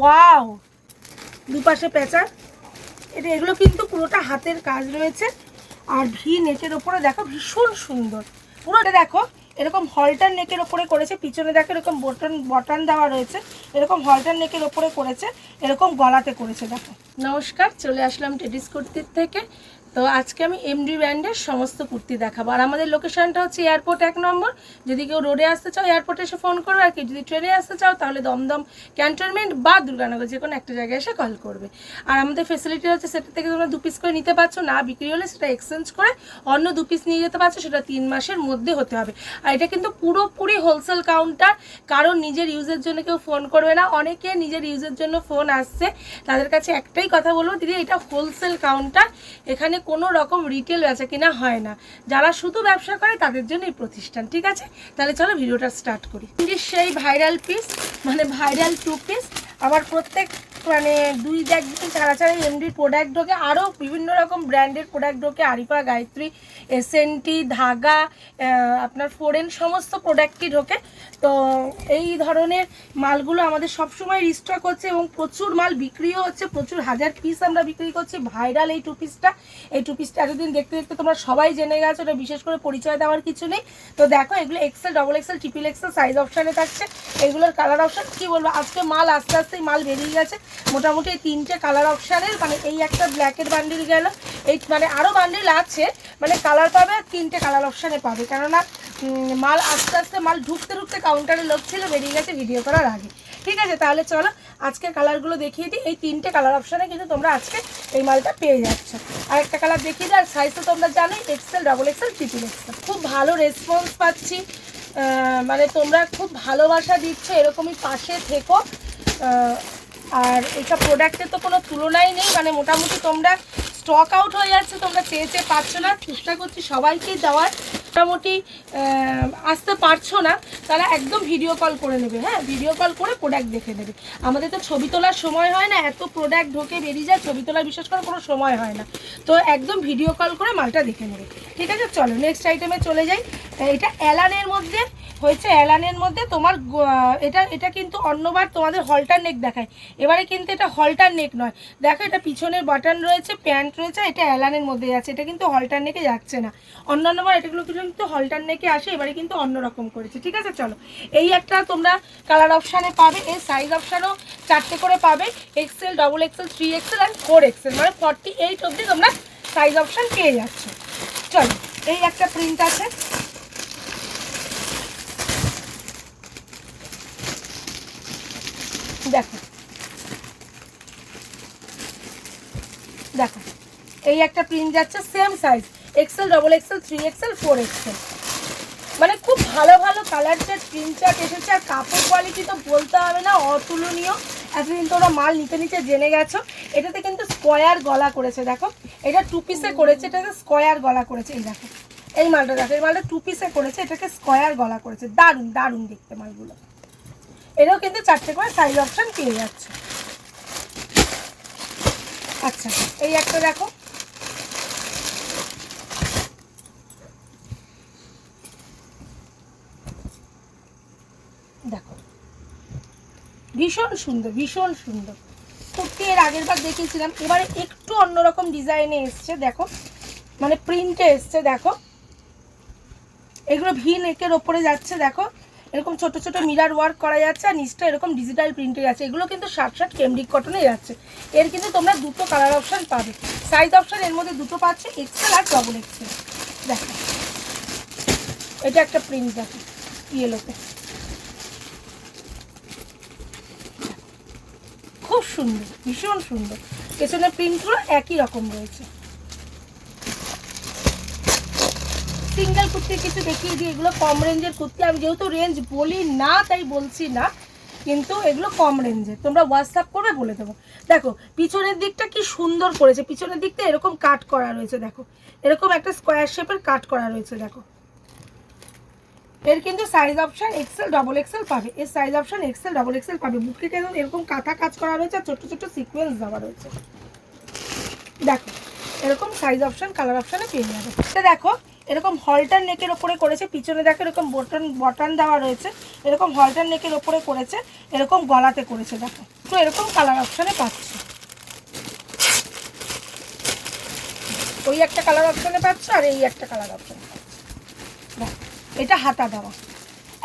Wow দুপাশে পেঁচা। এটা এগুলো কিন্তু পুরোটা হাতের কাজ রয়েছে। আর ভি নেটের ওপরে দেখো ভীষণ সুন্দর। পুরোটা দেখো, এরকম হলটার নেকের ওপরে করেছে, পিছনে দেখো এরকম বটন বটন দেওয়া রয়েছে, এরকম হলটার নেকের ওপরে করেছে, এরকম গলাতে করেছে, দেখো। নমস্কার, চলে আসলাম টেডিস কুর্তির থেকে। তো আজকে আমি এমডি ব্র্যান্ডের সমস্ত কুর্তি দেখাবো। আর আমাদের লোকেশনটা হচ্ছে এয়ারপোর্ট এক নম্বর। যদি কেউ রোডে আসতে চাও এয়ারপোর্টে এসে ফোন করবে। আর কেউ যদি ট্রেনে আসতে চাও, তাহলে দমদম ক্যান্টনমেন্ট বা দুর্গানগর যে কোনো একটা জায়গায় এসে কল করবে। আর আমাদের ফেসিলিটি হচ্ছে সেটা থেকে তোমরা দু পিস করে নিতে পারছ। না বিক্রি হলে সেটা এক্সচেঞ্জ করে অন্য দু পিস নিয়ে যেতে পারছ। সেটা তিন মাসের মধ্যে হতে হবে। আর এটা কিন্তু পুরোপুরি হোলসেল কাউন্টার কারণ নিজের ইউজের জন্য কেউ ফোন করবে না। অনেকে নিজের ইউজের জন্য ফোন আসছে। তাদের কাছে একটাই কথা বলব, দিদি, এটা হোলসেল কাউন্টার এখানে কোনো রকম রিটেল বেচা কিনা হয় না। যারা শুধু ব্যবসা করে, তাদের জন্য এই প্রতিষ্ঠান, ঠিক আছে? তাহলে চলো ভিডিওটা স্টার্ট করি। সেই ভাইরাল পিস মানে ভাইরাল টু পিস আমার প্রত্যেক মানে দুই একদিন ছাড়া ছাড়া এমডির প্রোডাক্ট ঢোকে আরও বিভিন্ন রকম ব্র্যান্ডের প্রোডাক্ট ঢোকে, আরিফা, গায়ত্রী এসএনটি ধাগা আপনার ফোরেন সমস্ত প্রোডাক্টই ঢোকে। তো এই ধরনের মালগুলো আমাদের সবসময় রিস্টক হচ্ছে এবং প্রচুর মাল বিক্রিও হচ্ছে, প্রচুর হাজার পিস আমরা বিক্রি করছি। ভাইরাল এই টু পিসটা এই টু পিসটা এতদিন দেখতে দেখতে তোমরা সবাই জেনে গেছো, এটা বিশেষ করে পরিচয় দেওয়ার কিছু নেই। তো দেখো, এগুলো XL double XL triple XL size অপশানে থাকছে। এগুলোর কালার অপশান কী বলব, আজকে মাল আস্তে আস্তেই মাল বেরিয়ে গেছে। মোটামুটি তিনটে কালার অপশানের মানে এই একটা ব্ল্যাকের বান্ডিল গেল। এই মানে আরও বান্ডিল আছে মানে কালার পাবে আর তিনটে কালার অপশানে পাবে। কেননা মাল আস্তে আস্তে, মাল ঢুকতে ঢুকতে কাউন্টারে লোক ছিল, বেরিয়ে গেছে ভিডিও করার আগে। ঠিক আছে, তাহলে চলো আজকে কালারগুলো দেখিয়ে দিই। এই তিনটে কালার অপশানে কিন্তু তোমরা আজকে এই মালটা পেয়ে যাচ্ছ। আর একটা কালার দেখিয়ে দিই, আর সাইজ তো তোমরা জানোই XL double XL triple XL খুব ভালো রেসপন্স পাচ্ছি। মানে তোমরা খুব ভালোবাসা দিচ্ছ, এরকমই পাশে থেকো। আর এইসব প্রোডাক্টের তো কোনো তুলনাই নেই। মানে মোটামুটি তোমরা স্টক আউট হয়ে যাচ্ছে, তোমরা চেয়ে চেয়ে পাচ্ছ না। চেষ্টা করছি সবাইকেই দেওয়ার। মোটামুটি আসতে পারছ না, তারা একদম ভিডিও কল করে নেবে হ্যাঁ? ভিডিও কল করে প্রোডাক্ট দেখে নেবে। আমাদের তো ছবি তোলার সময় হয় না, এত প্রোডাক্ট ঢোকে বেরিয়ে যায়, ছবি তোলার বিশেষ করে কোনো সময় হয় না। তো একদম ভিডিও কল করে মালটা দেখে নেবে। ঠিক আছে? চলো নেক্সট আইটেমে চলে যাই। এটা অ্যালানের মধ্যে হয়েছে অ্যালানের মধ্যে তোমার এটা এটা কিন্তু অন্যবার তোমাদের হলটার নেক দেখায়। এবারে কিন্তু এটা হলটার নেক নয়। দেখো, এটা পিছনের বাটন রয়েছে প্যান্ট রয়েছে, এটা অ্যালানের মধ্যে যাচ্ছে এটা কিন্তু হলটার নেকে যাচ্ছে না। অন্য অন্যান্যবার এটাগুলো কিন্তু হলটার নেকে আসে, এবারে কিন্তু অন্যরকম করেছে। ঠিক আছে, চলো। এই একটা তোমরা কালার অপশানে পাবে, এর সাইজ অপশানও চারটে করে পাবে। XL double XL three XL and four XL মানে ফর্টি এইট অবধি তোমরা সাইজ অপশান পেয়ে যাচ্ছ। চলো, এই একটা প্রিন্ট আছে দেখো দেখো, এই একটা প্রিন্ট যাচ্ছে same size XL double XL three XL four XL মানে খুব ভালো ভালো কালার চার্ট প্রিন্ট চার্ট এসেছে আর কাপড় কোয়ালিটি তো বলতে হবে না, অতুলনীয়। এতদিন তোমরা মাল নিতে নিতে জেনে গেছো। এটাতে কিন্তু স্কোয়ার গলা করেছে, দেখো। এটা টু পিসে করেছে এটাতে স্কোয়ার গলা করেছে, এই দেখো। এই মালটা দেখো, এই মালটা টু পিসে করেছে, এটাকে স্কোয়ার গলা করেছে। দারুণ দারুণ দেখতে মালগুলো। এটাও কিন্তু চারটে করে সাইজ অপশন পেয়ে যাচ্ছে। আচ্ছা এই একটা দেখো। দেখো। ভীষণ সুন্দর ভীষণ সুন্দর। কুর্তি এর আগের বার দেখিয়েছিলাম, এবারে একটু অন্যরকম ডিজাইনে এসছে, দেখো। মানে প্রিন্টে এসছে, দেখো। এগুলো ভি নেকের ওপরে যাচ্ছে, দেখো। এরকম ছোট ছোট মিরার ওয়ার্ক করা যাচ্ছে আর নিচটা এরকম ডিজিটাল প্রিন্টে যাচ্ছে। এগুলো কিন্তু ষাট ষাট কেমডিক কটনে যাচ্ছে। এর কিন্তু তোমরা দুটো কালার অপশান পাবে। সাইজ অপশান এর মধ্যে দুটো পাচ্ছে এক্সেল আর ডবল এক্সেল দেখো। এটা একটা প্রিন্ট দেখো। ইয়েলোতে খুব সুন্দর, ভীষণ সুন্দর। পেছনের প্রিন্টগুলো একই রকম রয়েছে। সিঙ্গেল কুর্তি কিছু দেখিয়ে দিই, এগুলো কম রেঞ্জের কুর্তি। আমি যেহেতু রেঞ্জ বলি না, তাই বলছি না, কিন্তু এগুলো কম রেঞ্জের। তোমরা হোয়াটসঅ্যাপ করবে, বলে দেবো। দেখো, পিছনের দিকটা কি সুন্দর করেছে। পিছনের দিকটা এরকম কাট করা রয়েছে, দেখো। এরকম একটা স্কোয়ার শেপের কাট করা রয়েছে, দেখো। এর কিন্তু size option XL double XL পাবে। এর size option XL double XL পাবে। বুকে কেন এরকম কাঁথা কাজ করা রয়েছে আর ছোট্ট ছোট্ট সিকোয়েন্স দেওয়া রয়েছে। দেখো, এরকম সাইজ অপশন কালার অপশনে পেয়ে যাবে। দেখো এরকম হলটার নেকের ওপরে করেছে, পিছনে দেখো এরকম বটন বটন দেওয়া রয়েছে, এরকম হলটার নেকের ওপরে করেছে, এরকম গলাতে করেছে, দেখো। তো এরকম কালার অপশানে পাচ্ছ। ওই একটা কালার অপশানে পাচ্ছ আর এই একটা কালার অপশানে পাচ্ছ। এটা হাতা দেওয়া।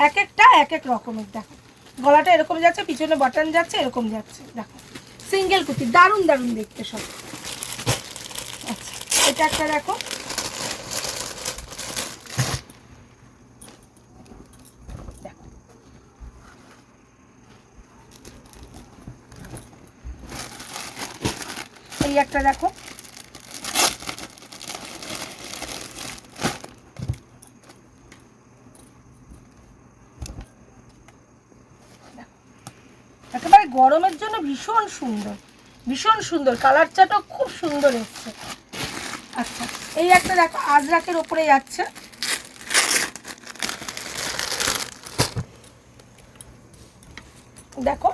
এক একটা, এক এক রকমের, দেখো। গলাটা এরকম যাচ্ছে, পিছনে বাটন যাচ্ছে, এরকম যাচ্ছে, দেখো। সিঙ্গেল কুর্তি, দারুণ দারুণ দেখতে সব। আচ্ছা এটা একটা দেখো। একটা দেখো। একেবারে গরমের জন্য ভীষণ সুন্দর ভীষণ সুন্দর। কালার চাটাও খুব সুন্দর এসছে। আচ্ছা এই একটা দেখো, আজরাকের ওপরে যাচ্ছে। দেখো,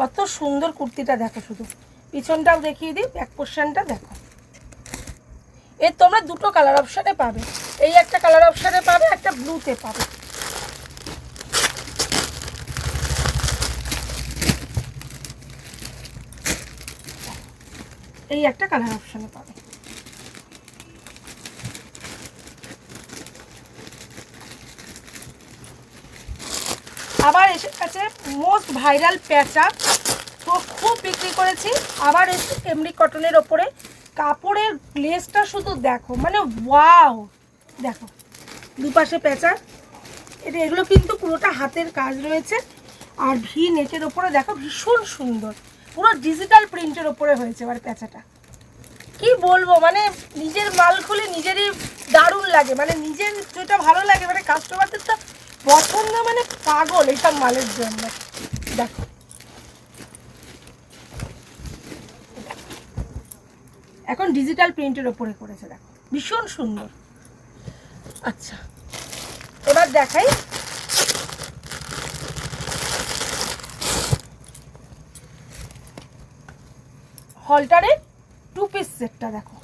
কত সুন্দর কুর্তিটা দেখো শুধু। পিছনটাও দেখিয়ে দিই ব্যাক পোর্শনটা দেখো। এর তোমরা দুটো কালার অপশানে পাবে। এই একটা কালার অপশানে পাবে, একটা ব্লুতে পাবে। এই একটা কালার অপশানে পাবে। আবার এসে গেছে মোস্ট ভাইরাল প্যাঁচা খুব বিক্রি করেছি। আবার এসে এমনি কটনের ওপরে। কাপড়ের গ্লেসটা শুধু দেখো মানে ওয়াও! দেখো, দুপাশে প্যাঁচা। এটা, এগুলো কিন্তু পুরোটা হাতের কাজ রয়েছে। আর ভি নেটের ওপরে দেখো, ভীষণ সুন্দর। পুরো ডিজিটাল প্রিন্টের ওপরে হয়েছে এবার প্যাঁচাটা। কি বলব মানে নিজের মাল খুলে নিজেরই দারুণ লাগে। মানে নিজের যেটা ভালো লাগে মানে কাস্টমারদের তো পছন্দ মানে পাগল এইসব মালের জন্য। দেখো এখন ডিজিটাল প্রিন্টের ওপরে করেছে, দেখো। ভীষণ সুন্দর। আচ্ছা এবার দেখাই। হলটারের টু পিস সেটটা দেখো।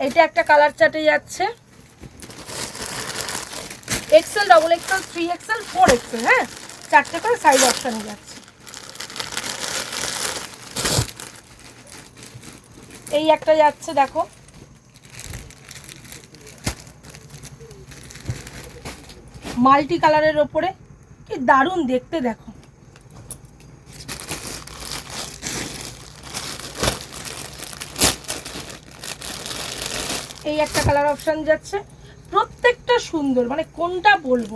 এইটা একটা কালার চাটে যাচ্ছে XL double XL three XL four XL হ্যাঁ? চারটে করে সাইজ অপশানে যাচ্ছে এই একটা যাচ্ছে, দেখো। মাল্টি কালারের ওপরে। কি দারুণ দেখতে, দেখো। এই একটা কালার অপশান যাচ্ছে। প্রত্যেকটা সুন্দর মানে কোনটা বলব?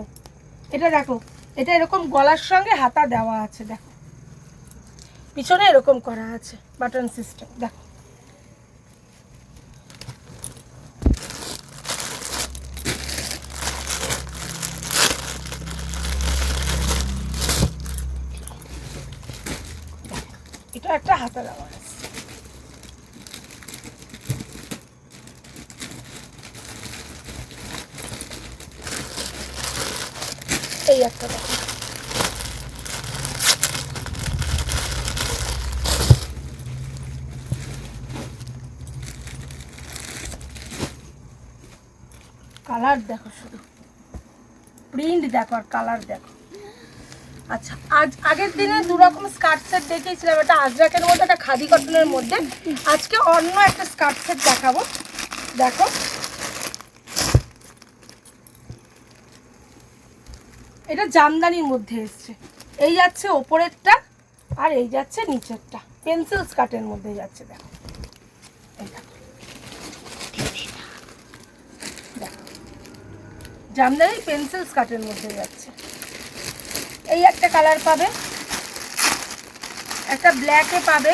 এটা দেখো, এটা এরকম গলার সঙ্গে হাতা দেওয়া আছে, দেখো। পিছনে এরকম করা আছে, বাটন সিস্টেম, দেখো এটা একটা হাতা দেওয়া আছে কালার দেখো শুধু। প্রিন্ট দেখো আর কালার দেখো। আচ্ছা আজ আগের স্কার্ট সেট দেখিয়েছিলাম আজরাকের মধ্যে একটা খাদি মধ্যে। আজকে অন্য একটা স্কার্ট সেট দেখাবো। দেখো। এটা জামদানির মধ্যে এসছে। এই যাচ্ছে ওপরেরটা, আর এই যাচ্ছে নিচেরটা। পেন্সিল স্কার্টের মধ্যে যাচ্ছে। দেখো। জামদানি পেন্সিল স্কার্টের মধ্যে যাচ্ছে। এই একটা কালার পাবে। একটা ব্ল্যাকে পাবে।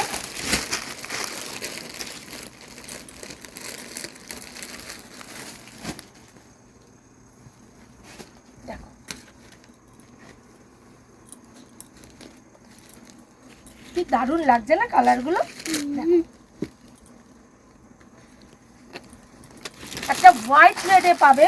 কি দারুণ লাগছে না কালারগুলো। একটা হোয়াইট রেডে পাবে।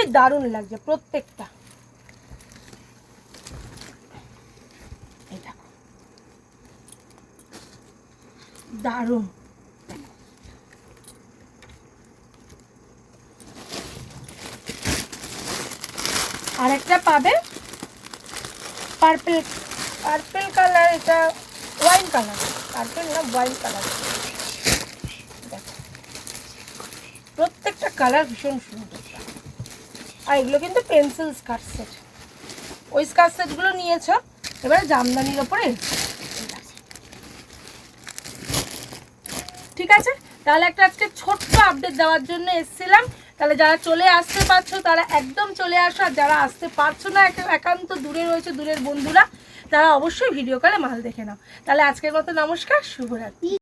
প্রত্যেকটাই দারুণ লাগছে প্রত্যেকটা। দারুণ। আর একটা পাবে? পার্পেল পার্পেল কালার এটা ওয়াইন কালার। পার্পেল না, ওয়াইন কালার। প্রত্যেকটা কালার ভীষণ সুন্দর। আর এগুলো কিন্তু পেন্সিল স্কার্ট সেট ওই স্কার্ট সেটগুলো নিয়েছো, এবারে জামদানির ওপরে ঠিক আছে? তাহলে একটা আজকে ছোট্ট আপডেট দেওয়ার জন্য এসেছিলাম। তাহলে যারা চলে আসতে পারছ, তারা একদম চলে আসো। আর যারা আসতে পারছ না, একা- একান্ত দূরে রয়েছে, দূরের বন্ধুরা, তারা অবশ্যই ভিডিও কলে মাল দেখে নাও। তাহলে আজকের মতো নমস্কার, শুভরাত্রি।